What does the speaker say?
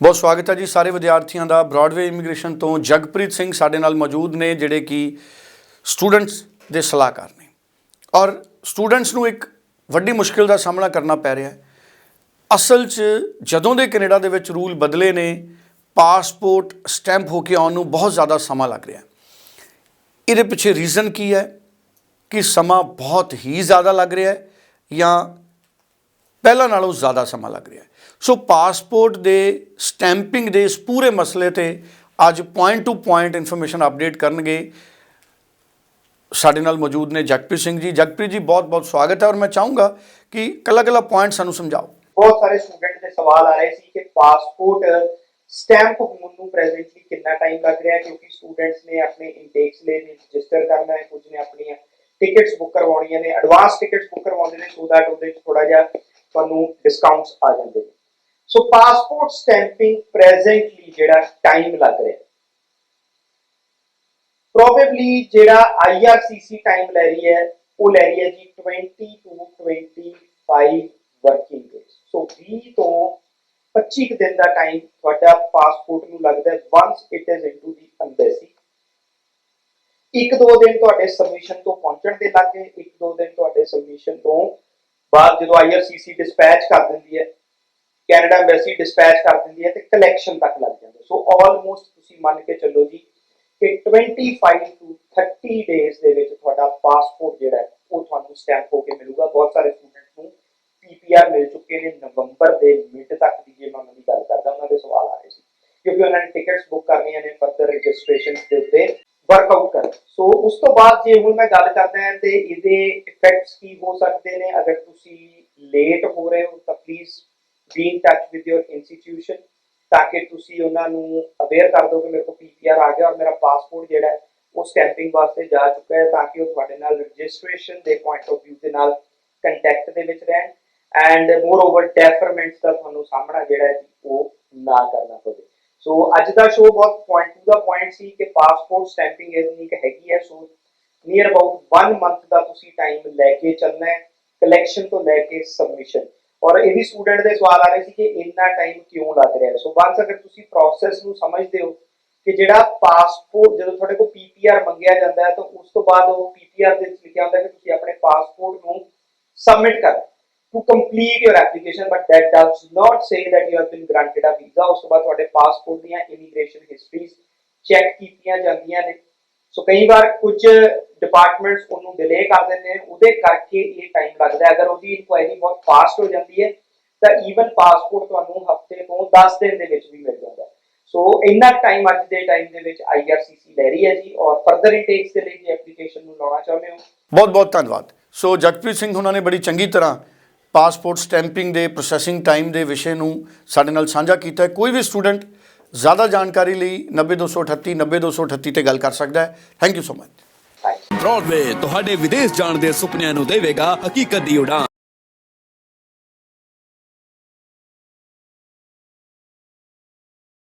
ਬਹੁਤ ਸਵਾਗਤ ਹੈ ਜੀ ਸਾਰੇ ਵਿਦਿਆਰਥੀਆਂ ਦਾ ਬ੍ਰਾਡਵੇ ਇਮੀਗ੍ਰੇਸ਼ਨ ਤੋਂ ਜਗਪ੍ਰੀਤ ਸਿੰਘ ਸਾਡੇ ਨਾਲ ਮੌਜੂਦ ਨੇ, ਜਿਹੜੇ ਕਿ ਸਟੂਡੈਂਟਸ ਦੇ ਸਲਾਹਕਾਰ ਨੇ। ਔਰ ਸਟੂਡੈਂਟਸ ਨੂੰ ਇੱਕ ਵੱਡੀ ਮੁਸ਼ਕਿਲ ਦਾ ਸਾਹਮਣਾ ਕਰਨਾ ਪੈ ਰਿਹਾ ਹੈ। ਅਸਲ 'ਚ ਜਦੋਂ ਦੇ ਕੈਨੇਡਾ ਦੇ ਵਿੱਚ ਰੂਲ ਬਦਲੇ ਨੇ, ਪਾਸਪੋਰਟ ਸਟੈਂਪ ਹੋ ਕੇ ਆਉਣ ਨੂੰ ਬਹੁਤ ਜ਼ਿਆਦਾ ਸਮਾਂ ਲੱਗ ਰਿਹਾ ਇਹਦੇ ਪਿੱਛੇ ਰੀਜ਼ਨ ਕੀ ਹੈ? ਕਿ ਸਮਾਂ ਬਹੁਤ ਹੀ ਜ਼ਿਆਦਾ ਲੱਗ ਰਿਹਾ ਹੈ ਜਾਂ ਪਹਿਲਾਂ ਨਾਲੋਂ ਜ਼ਿਆਦਾ ਸਮਾਂ ਲੱਗ ਰਿਹਾ ਸੋ ਪਾਸਪੋਰਟ ਦੇ ਸਟੈਂਪਿੰਗ ਦੇ ਇਸ ਪੂਰੇ ਮਸਲੇ ਤੇ ਅੱਜ point to point information update ਕਰਨਗੇ। ਸਾਡੇ ਨਾਲ ਮੌਜੂਦ ਨੇ ਜਗਪ੍ਰੀਤ ਸਿੰਘ ਜੀ। ਜਗਪ੍ਰੀਤ ਜੀ, ਬਹੁਤ ਬਹੁਤ ਸਵਾਗਤ ਹੈ ਔਰ ਮੈਂ ਚਾਹੂੰਗਾ ਕਿ ਕੱਲਾ ਕੱਲਾ ਪੁਆਇੰਟ ਸਾਨੂੰ ਸਮਝਾਓ। ਬਹੁਤ ਸਾਰੇ ਸਟੂਡੈਂਟ ਦੇ ਸਵਾਲ ਆ ਰਹੇ ਸੀ ਕਿ ਪਾਸਪੋਰਟ ਸਟੈਂਪ ਹੋਣ ਨੂੰ ਪ੍ਰੈਜ਼ੈਂਟਲੀ ਕਿੰਨਾ ਟਾਈਮ ਲੱਗ ਰਿਹਾ ਕਿਉਂਕਿ ਸਟੂਡੈਂਟਸ ਨੇ ਆਪਣੇ ਇਨਟੇਕਸ ਲਈ ਰਜਿਸਟਰ ਕਰਨਾ ਹੈ, ਕੁਝ ਨੇ ਆਪਣੀਆਂ ਟਿਕਟਸ ਬੁੱਕ ਕਰਵਾਉਣੀਆਂ ਨੇ ਐਡਵਾਂਸ ਟਿਕਟਸ ਬੁੱਕ ਕਰਵਾਉਂਦੇ ਨੇ ਸੋ ਦੈਟ ਉਹਦੇ ਥੋੜਾ ਜਿਹਾ ਤੁਹਾਨੂੰ ਡਿਸਕਾਊਂਟਸ ਆ ਜਾਂਦੇ ਨੇ। ਸੋ ਪਾਸਪੋਰਟ ਸਟੈਂਪਿੰਗ ਪ੍ਰੈਜ਼ੈਂਟਲੀ ਜਿਹੜਾ ਟਾਈਮ ਲੱਗ ਰਿਹਾ ਪ੍ਰੋਬੇਬਲੀ ਜਿਹੜਾ IRCC ਟਾਈਮ ਲੈ ਰਹੀ ਹੈ, ਉਹ ਲੈ ਰਹੀ ਹੈ ਜੀ 20 to 25 ਵਰਕਿੰਗ ਡੇਜ਼ ਸੋ 20 ਤੋਂ 25 ਦਿਨ ਦਾ ਟਾਈਮ ਤੁਹਾਡਾ ਪਾਸਪੋਰਟ ਨੂੰ ਲੱਗਦਾ once it is into the embassy ਇੱਕ ਦੋ ਦਿਨ ਤੁਹਾਡੇ ਸਬਮਿਸ਼ਨ ਤੋਂ ਪਹੁੰਚਣ ਦੇ ਲੱਗੇ ਇੱਕ ਦੋ ਦਿਨ ਤੁਹਾਡੇ ਸਬਮਿਸ਼ਨ ਤੋਂ ਬਾਅਦ ਜਦੋਂ IRCC ਡਿਸਪੈਚ ਕਰ ਦਿੰਦੀ ਹੈ ਕੈਨੇਡਾ ਐਮਬੈਸੀ ਡਿਸਪੈਚ ਕਰ ਦਿੰਦੀ ਹੈ ਤੇ ਕਲੈਕਸ਼ਨ ਤੱਕ ਲੱਗ ਜਾਂਦਾ। ਸੋ ਆਲਮੋਸਟ ਤੁਸੀਂ ਮੰਨ ਕੇ ਚੱਲੋ ਜੀ ਕਿ 25 ਟੂ 30 ਡੇਜ਼ ਦੇ ਵਿੱਚ ਤੁਹਾਡਾ ਪਾਸਪੋਰਟ ਜਿਹੜਾ ਉਹ ਤੁਹਾਨੂੰ ਸਟੈਂਪ ਹੋ ਕੇ ਮਿਲੂਗਾ। ਬਹੁਤ ਸਾਰੇ ਸਟੂਡੈਂਟਸ ਨੂੰ ਪੀਪੀਆਰ ਮਿਲ ਚੁੱਕੇ ਨੇ ਨਵੰਬਰ ਦੇ ਮਿਡ ਤੱਕ ਦੀ, ਜੇ ਮੈਂ ਉਹਨਾਂ ਦੀ ਗੱਲ ਕਰਦਾ, ਉਹਨਾਂ ਦੇ ਸਵਾਲ ਆ ਰਹੇ ਸੀ। ਕਿਉਂਕਿ ਉਹਨਾਂ ਨੇ ਟਿਕਟਸ ਬੁੱਕ ਕਰਨੀਆਂ ਨੇ ਫਰਦਰ ਰਜਿਸਟ੍ਰੇਸ਼ਨ ਦੇ ਉੱਤੇ ਵਰਕਆਊਟ ਕਰ ਸੋ ਉਸ ਤੋਂ ਬਾਅਦ ਜੇ ਹੁਣ ਮੈਂ ਗੱਲ ਕਰਦਾ ਹਾਂ ਤੇ ਇਹਦੇ ਇਫੈਕਟਸ ਕੀ ਹੋ ਸਕਦੇ ਨੇ, ਅਗਰ ਤੁਸੀਂ ਲੇਟ ਹੋ ਰਹੇ ਹੋ ਤਾਂ please be in touch with your institution ਤਾਂ ਕਿ ਤੁਸੀਂ ਉਹਨਾਂ ਨੂੰ ਅਵੇਅਰ ਕਰ ਦਿਓ ਕਿ ਮੇਰੇ ਕੋਲ ਪੀਪੀਆਰ ਆ ਗਿਆ ਔਰ ਮੇਰਾ ਪਾਸਪੋਰਟ ਜਿਹੜਾ ਹੈ ਉਹ ਸਟੈਂਪਿੰਗ ਵਾਸਤੇ ਜਾ ਚੁੱਕਾ ਹੈ ਤਾਂ ਕਿ ਉਹ ਤੁਹਾਡੇ ਨਾਲ ਰਜਿਸਟ੍ਰੇਸ਼ਨ ਦੇ ਪੁਆਇੰਟ ਆਫ View ਦੇ ਨਾਲ ਕੰਟੈਕਟ ਦੇ ਵਿੱਚ ਰਹਿਣ ਐਂਡ ਮੋਰ ਓਵਰ ਡੈਫਰਮੈਂਟਸ ਦਾ ਤੁਹਾਨੂੰ ਸਾਹਮਣਾ ਜਿਹੜਾ ਹੈ ਉਹ ਨਾ ਕਰਨਾ ਪਵੇ। ਸੋ ਅੱਜ ਦਾ ਸ਼ੋਅ ਬਹੁਤ ਪੁਆਇੰਟ ਟੂ ਦਾ ਪੁਆਇੰਟ ਸੀ ਕਿ ਪਾਸਪੋਰਟ ਸਟੈਂਪਿੰਗ ਇੱਕ ਹੈਗੀ ਹੈ ਸੋ ਨੀਅਰ ਅਬਾਊਟ 1 ਮੰਥ ਦਾ ਤੁਸੀਂ ਟਾਈਮ ਲੈ ਕੇ ਚੱਲਣਾ ਹੈ ਕਲੈਕਸ਼ਨ ਤੋਂ ਲੈ ਕੇ ਸਬਮਿਸ਼ਨ ਔਰ ਇਹ ਵੀ ਸਟੂਡੈਂਟ ਦੇ ਸਵਾਲ ਆ ਰਹੇ ਸੀ ਕਿ ਇੰਨਾ ਟਾਈਮ ਕਿਉਂ ਲੱਗ ਰਿਹਾ ਸੋ ਵਾਂਸ ਅਗਰ ਤੁਸੀਂ ਪ੍ਰੋਸੈਸ ਨੂੰ ਸਮਝਦੇ ਹੋ ਕਿ ਜਿਹੜਾ ਪਾਸਪੋਰਟ ਜਦੋਂ ਤੁਹਾਡੇ ਕੋਲ ਪੀਪੀਆਰ ਮੰਗਿਆ ਜਾਂਦਾ ਹੈ, ਤਾਂ ਉਸ ਤੋਂ ਬਾਅਦ ਉਹ ਪੀਪੀਆਰ ਦੇ ਵਿੱਚ ਲਿਖਿਆ ਹੁੰਦਾ ਕਿ ਤੁਸੀਂ ਆਪਣੇ ਪਾਸਪੋਰਟ ਨੂੰ ਸਬਮਿਟ ਕਰ to complete your application, but that does not say that you have been granted a visa. ਉਸ ਤੋਂ ਬਾਅਦ ਤੁਹਾਡੇ ਪਾਸਪੋਰਟ ਦੀਆਂ ਇਮੀਗ੍ਰੇਸ਼ਨ ਹਿਸਟਰੀਜ਼ ਚੈੱਕ ਕੀਤੀਆਂ ਜਾਂਦੀਆਂ ਨੇ। ਸੋ ਕਈ ਵਾਰ ਕੁਝ ਡਿਪਾਰਟਮੈਂਟਸ ਉਹਨੂੰ ਡਿਲੇ ਕਰ ਦਿੰਦੇ ਨੇ। ਉਹਦੇ ਕਰਕੇ ਇਹ ਟਾਈਮ ਲੱਗਦਾ ਹੈ। ਅਗਰ ਉਹਦੀ ਇਨਕੁਆਇਰੀ ਬਹੁਤ ਫਾਸਟ ਹੋ ਜਾਂਦੀ ਹੈ, ਤਾਂ ਈਵਨ ਪਾਸਪੋਰਟ ਤੁਹਾਨੂੰ ਹਫ਼ਤੇ ਤੋਂ 10 ਦਿਨ ਦੇ ਵਿੱਚ ਵੀ ਮਿਲ ਜਾਂਦਾ ਸੋ ਇੰਨਾ ਟਾਈਮ ਅੱਜ ਦੇ ਟਾਈਮ ਦੇ ਵਿੱਚ IRCC ਲੈ ਰਹੀ ਹੈ ਜੀ। ਔਰ ਫਰਦਰ ਇਨਟੇਕਸ ਦੇ ਲਈ ਜੇ ਐਪਲੀਕੇਸ਼ਨ ਨੂੰ ਲਾਉਣਾ ਚਾਹੁੰਦੇ ਹੋ। ਬਹੁਤ ਬਹੁਤ ਧੰਨਵਾਦ। ਸੋ ਜਗਪ੍ਰੀਤ ਸਿੰਘ ਉਹਨਾਂ ਨੇ ਬੜੀ ਚੰਗੀ ਤਰ੍ਹਾਂ ਪਾਸਪੋਰਟ ਸਟੈਂਪਿੰਗ ਦੇ ਪ੍ਰੋਸੈਸਿੰਗ ਟਾਈਮ ਦੇ ਵਿਸ਼ੇ ਨੂੰ ਸਾਡੇ ਨਾਲ ਸਾਂਝਾ ਕੀਤਾ ਹੈ। ਕੋਈ ਵੀ ਸਟੂਡੈਂਟ ਜ਼ਿਆਦਾ ਜਾਣਕਾਰੀ ਲਈ 90238 90238 ਤੇ ਗੱਲ ਕਰ ਸਕਦਾ ਹੈ। Thank you so much thank Broadway ਤੁਹਾਡੇ ਵਿਦੇਸ਼ ਜਾਣ ਦੇ ਸੁਪਨਿਆਂ ਨੂੰ ਦੇਵੇਗਾ ਹਕੀਕਤ ਦੀ ਉਡਾਨ।